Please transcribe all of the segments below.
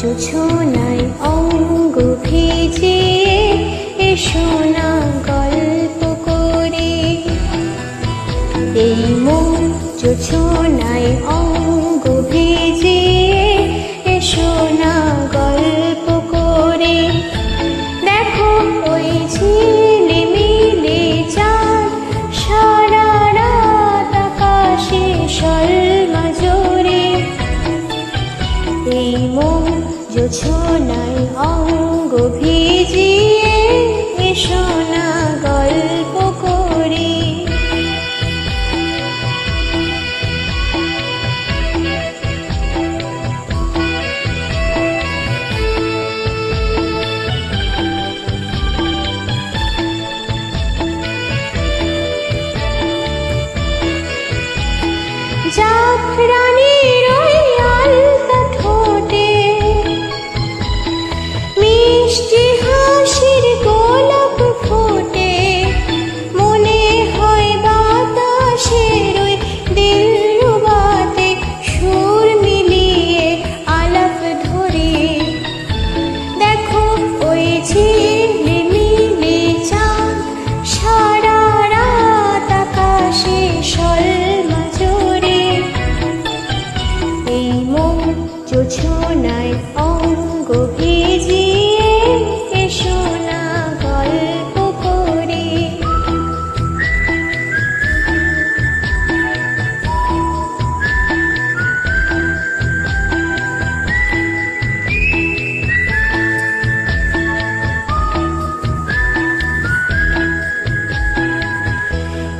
জোছনায় অঙ্গ ভেজে এসো না ছোনায় অঙ্গ ভিজিয়ে এসো না গল্প করি। জাফরানের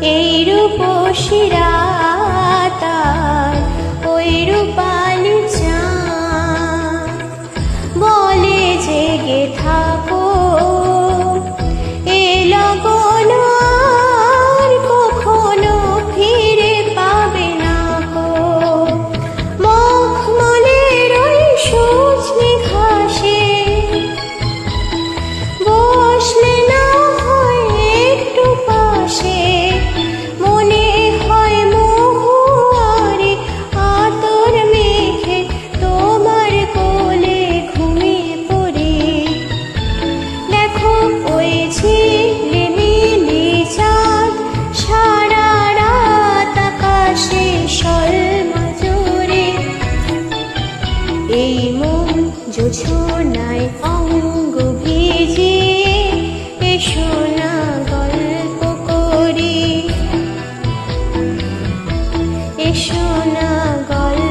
এই রূপসিরা এই মন জোছনায় অঙ্গ ভিজে এসো না গল্প করি। এসো না গল্প